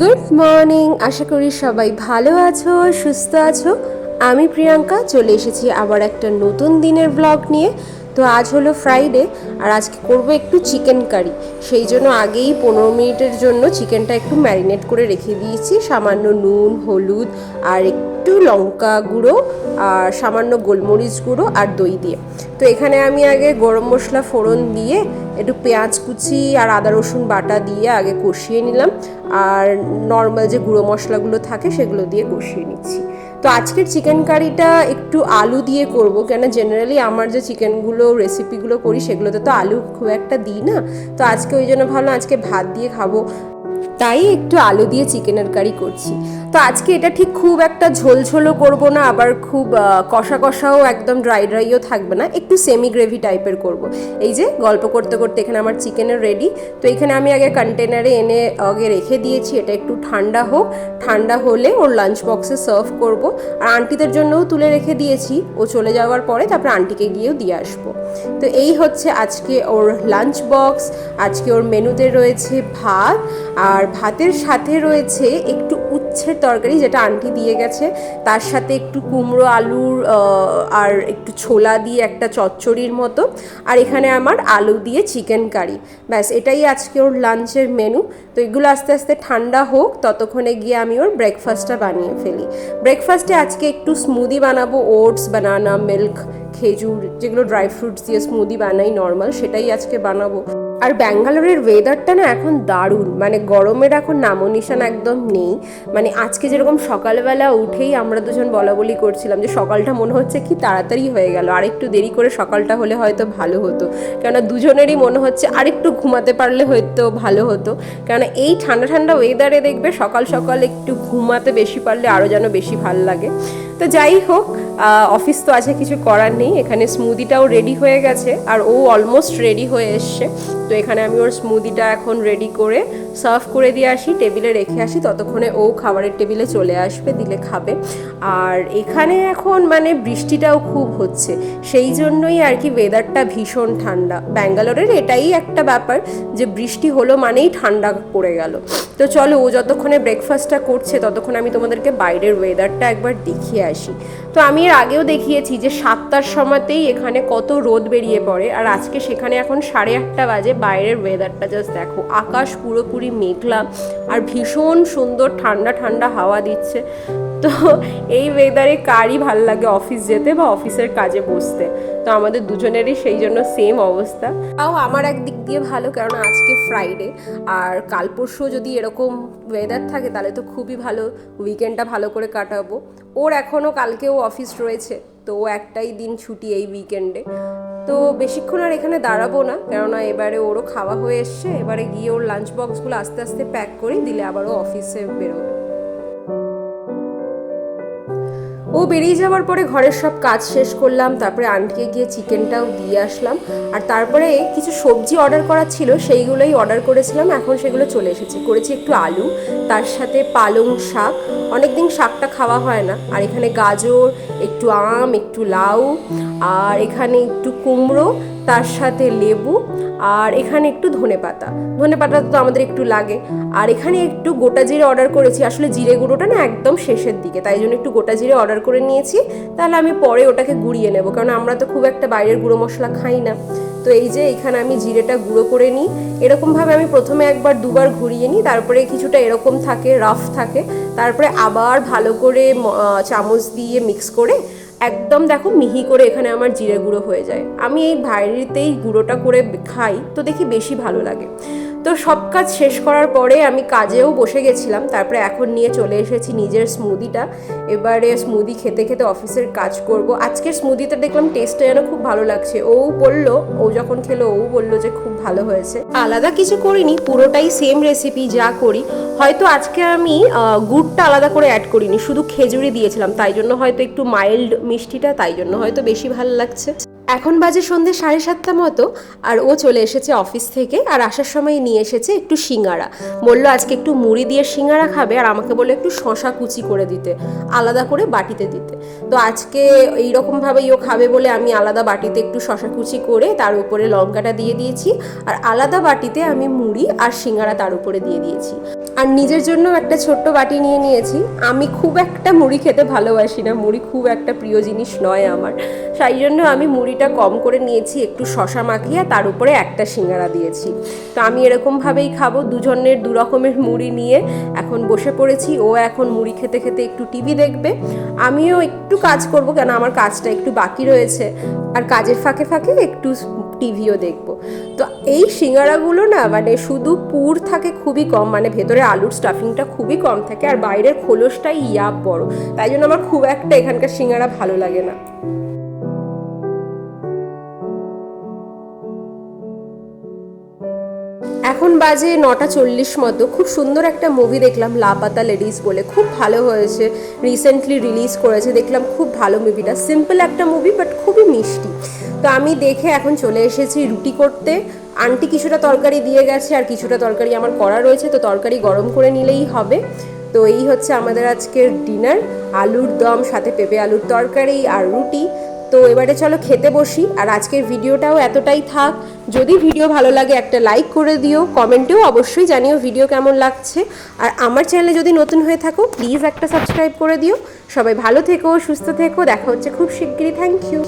Good morning আশা করি সবাই ভালো আছো, সুস্থ আছো। আমি প্রিয়াঙ্কা, চলে এসেছি আবার একটা নতুন দিনের ব্লগ নিয়ে। তো আজ হলো ফ্রাইডে আর আজকে করব একটু চিকেন কারি সেই জন্য আগেই পনেরো মিনিটের জন্য চিকেনটা একটু ম্যারিনেট করে রেখে দিয়েছি। সামান্য নুন, হলুদ, আর একটু লঙ্কা গুঁড়ো, আর সামান্য গোলমরিচ গুঁড়ো আর দই দিয়ে। তো এখানে আমি আগে গরম মশলা ফোড়ন দিয়ে একটু পেঁয়াজ কুচি আর আদা, রসুন বাটা দিয়ে আগে কষিয়ে নিলাম। আর নর্মাল যে গুঁড়ো মশলাগুলো থাকে সেগুলো দিয়ে কষিয়ে নিচ্ছি। তো আজকের চিকেন কারিটা একটু আলু দিয়ে করব। কেন জেনারেলি আমার যে চিকেনগুলো রেসিপিগুলো করি, সেগুলোতে তো আলু খুব একটা দিই না। তো আজকে ওই জন্য ভাবলাম আজকে ভাত দিয়ে খাব। তাই একটু আলু দিয়ে চিকেনের কারি করছি। তো আজকে এটা ঠিক খুব একটা ঝোল ঝোলও করব না, আবার খুব কষা কষাও একদম ড্রাই ড্রাইও থাকবে না, একটু সেমি গ্রেভি টাইপের করব। এই যে গল্প করতে করতে এখানে আমার চিকেনের রেডি তো এখানে আমি আগে কন্টেনারে এনে আগে রেখে দিয়েছি, এটা একটু ঠান্ডা হোক। ঠান্ডা হলে ওর লাঞ্চ বক্সে সার্ভ করব। আর আন্টিদের জন্যও তুলে রেখে দিয়েছি, ও চলে যাওয়ার পরে তারপর আন্টিকে গিয়েও দিয়ে আসব। তো এই হচ্ছে আজকে ওর লাঞ্চ বক্স আজকে ওর মেনুতে রয়েছে ভাত, আর ভাতের সাথে রয়েছে একটু উচ্ছের তরকারি যেটা আন্টি দিয়ে গেছে। তার সাথে একটু কুমড়ো আলুর আর একটু ছোলা দিয়ে একটা চচ্চড়ির মতো। আর এখানে আমার আলু দিয়ে চিকেন কারি। ব্যাস, এটাই আজকে ওর লাঞ্চের মেনু। তো এগুলো আস্তে আস্তে ঠান্ডা হোক, ততক্ষণে গিয়ে আমি ওর ব্রেকফাস্টটা বানিয়ে ফেলি। ব্রেকফাস্টে আজকে একটু স্মুদি বানাবো ওটস বানানা মিল্ক খেজুর, যেগুলো ড্রাই ফ্রুটস দিয়ে স্মুদি বানাই নর্মাল সেটাই আজকে বানাবো। আর ব্যাঙ্গালোরের ওয়েদারটা না এখন দারুণ। মানে গরমের এখন নামো নিশান একদম নেই। মানে আজকে যেরকম সকালবেলা উঠেই আমরা দুজন বলা বলি করছিলাম যে সকালটা মনে হচ্ছে কি তাড়াতাড়ি হয়ে গেল, আর একটু দেরি করে সকালটা হলে হয়তো ভালো হতো। কেননা দুজনেরই মনে হচ্ছে আরেকটু ঘুমাতে পারলে হয়তো ভালো হতো। কেননা এই ঠান্ডা ঠান্ডা ওয়েদারে দেখবে সকাল সকাল একটু ঘুমাতে বেশি পারলে আরও যেন বেশি ভালো লাগে। তো যাই হোক অফিস তো আছে কিছু করার নেই, এখানে স্মুদিটাও রেডি হয়ে গেছে, আর ও অলমোস্ট রেডি হয়ে এসছে। তো এখানে আমি ওর স্মুদিটা এখন রেডি করে সার্ভ করে দিয়ে আসি টেবিলে রেখে আসি, ততক্ষণে ও খাবারের টেবিলে চলে আসবে, দিলে খাবে। আর এখানে এখন মানে বৃষ্টিটাও খুব হচ্ছে, সেই জন্যই আর কি ওয়েদারটা ভীষণ ঠান্ডা। ব্যাঙ্গালোরের এটাই একটা ব্যাপার, যে বৃষ্টি হলো মানেই ঠান্ডা পড়ে গেল। তো চলো ও যতক্ষণে ব্রেকফাস্টটা করছে, ততক্ষণ আমি তোমাদেরকে বাইরের ওয়েদারটা একবার দেখিয়ে আসি। তো আমি এর আগেও দেখিয়েছি যে সাতটার সময়তেই এখানে কত রোদ বেরিয়ে পড়ে। আর আজকে সেখানে এখন সাড়ে আটটা বাজে, বাইরের ওয়েদারটা জাস্ট দেখো, আকাশ পুরোপুরি মেঘলা আর ভীষণ সুন্দর ঠান্ডা ঠান্ডা হাওয়া দিচ্ছে। তো এই ওয়েদারে কারই ভালো লাগে অফিস যেতে বা অফিসের কাজে বসতে। তো আমাদের দুজনেরই সেই জন্য সেম অবস্থা। তাও আমার একদিক দিয়ে ভালো কারণ আজকে ফ্রাইডে আর কাল পরশু যদি এরকম ওয়েদার থাকে, তাহলে তো খুবই ভালো উইকেন্ডটা ভালো করে কাটাবো। ওর এখনও কালকেও অফিস রয়েছে, তো ও একটাই দিন ছুটি এই উইকেন্ডে তো বেশিক্ষণ আর এখানে দাঁড়াবো না, কেননা এবারে ওরও খাওয়া হয়ে এসছে, এবারে গিয়ে ওর লাঞ্চ বক্সগুলো আস্তে আস্তে প্যাক করি দিলে আবারও অফিসে বেরোবে। ও বেরিয়ে যাওয়ার পরে ঘরের সব কাজ শেষ করলাম, তারপরে আন্টিকে গিয়ে চিকেনটাও দিয়ে আসলাম। আর তারপরে কিছু সবজি অর্ডার করা ছিল, সেইগুলোই অর্ডার করেছিলাম, এখন সেগুলো চলে এসেছে। করেছি একটু আলু, তার সাথে পালং শাক। অনেকদিন শাকটা খাওয়া হয় না। আর এখানে গাজর, একটু আম, একটু লাউ, আর এখানে একটু কুমড়ো, তার সাথে লেবু, আর এখানে একটু ধনে পাতা। ধনে পাতা তো আমাদের একটু লাগে। আর এখানে একটু গোটা জিরে অর্ডার করেছি। আসলে জিরে গুঁড়োটা না একদম শেষের দিকে, তাই জন্য একটু গোটা জিরে অর্ডার করে নিয়েছি, তাহলে আমি পরে ওটাকে গুঁড়িয়ে নেব। কারণ আমরা তো খুব একটা বাইরের গুঁড়ো মশলা খাই না। তো এই যে এখানে আমি জিরেটা গুঁড়ো করে নিই। এরকমভাবে আমি প্রথমে একবার দুবার ঘুরিয়ে নিই, তারপরে কিছুটা এরকম থাকে, রাফ থাকে। তারপরে আবার ভালো করে চামচ দিয়ে মিক্স করে একদম দেখো মিহি করে এখানে আমার জিরে গুঁড়ো হয়ে যায়। আমি এই বাইরেতেই গুঁড়োটা করে খাই, তো দেখি বেশি ভালো লাগে। তো সব কাজ শেষ করার পরে আমি কাজেও বসে গেছিলাম। তারপরে এখন নিয়ে চলে এসেছি নিজের স্মুদিটা এবারে স্মুদি খেতে খেতে অফিসের কাজ করব। আজকের স্মুদিটা দেখলাম টেস্টটা যেন খুব ভালো লাগছে। ও বলল, ও যখন খেলো, ও বলল যে খুব ভালো হয়েছে। আলাদা কিছু করিনি, পুরোটাই সেম রেসিপি যা করি। হয়তো আজকে আমি গুড়টা আলাদা করে অ্যাড করিনি, শুধু খেজুরি দিয়েছিলাম। তাই জন্য হয়তো একটু মাইল্ড মিষ্টিটা, তাই জন্য হয়তো বেশি ভালো লাগছে। এখন বাজে সন্ধে সাড়ে সাতটা মতো, আর ও চলে এসেছে অফিস থেকে, আর আসার সময় নিয়ে এসেছে একটু সিঙ্গারা। বলল আজকে একটু মুড়ি দিয়ে সিঙ্গারা খাবে, আর আমাকে বলল একটু শশা কুচি করে দিতে, আলাদা করে বাটিতে দিতে। তো আজকে এইরকমভাবেই ও খাবে বলে আমি আলাদা বাটিতে একটু শশা কুচি করে তার উপরে লঙ্কাটা দিয়ে দিয়েছি, আর আলাদা বাটিতে আমি মুড়ি আর সিঙ্গারা তার উপরে দিয়ে দিয়েছি। আর নিজের জন্য একটা ছোট্ট বাটি নিয়ে নিয়েছি। আমি খুব একটা মুড়ি খেতে ভালোবাসি না, মুড়ি খুব একটা প্রিয় জিনিস নয় আমার। সেই জন্য আমি মুড়িটা কম করে নিয়েছি, একটু শশা মাখিয়ে তার উপরে একটা সিঙ্গারা দিয়েছি। তো আমি এরকমভাবেই খাব, দুজনের দু রকমের মুড়ি নিয়ে। এখন বসে পড়েছি, ও এখন মুড়ি খেতে খেতে একটু টিভি দেখবে। আমিও একটু কাজ করব কেন, আমার কাজটা একটু বাকি রয়েছে। আর কাজের ফাঁকে ফাঁকে একটু টিভিও দেখব। তো এই সিঙ্গারাগুলো না মানে শুধু পুর থাকে খুবই কম মানে ভেতরে আলুর স্টাফিংটা খুবই কম থাকে, আর বাইরের খোলসটাই ইয়াপ বড়। তাই জন্য আমার খুব একটা এখানকার সিঙ্গারা ভালো লাগে না। এখন বাজে নটা চল্লিশ মতো খুব সুন্দর একটা মুভি দেখলাম, লাপাতা লেডিস বলে। খুব ভালো হয়েছে রিসেন্টলি রিলিজ করেছে। দেখলাম খুব ভালো মুভিটা সিম্পল একটা মুভি বাট খুবই মিষ্টি। তো আমি দেখে এখন চলে এসেছি রুটি করতে। আন্টি কিছুটা তরকারি দিয়ে গেছে, আর কিছুটা তরকারি আমার করা রয়েছে, তো তরকারি গরম করে নিলেই হবে। তো এই হচ্ছে আমাদের আজকের ডিনার আলুর দম, সাথে পেঁপে আলুর তরকারি আর রুটি। তো এবারে চলো খেতে বসি, আর আজকের ভিডিওটাও এতটাই থাক। যদি ভিডিও ভালো লাগে একটা লাইক করে দিও কমেন্টেও অবশ্যই জানিও ভিডিও কেমন লাগছে। আর আমার চ্যানেলে যদি নতুন হয়ে থাকো প্লিজ একটা সাবস্ক্রাইব করে দিও। সবাই ভালো থেকো, সুস্থ থেকো, দেখা হচ্ছে খুব শিগগিরই। Thank you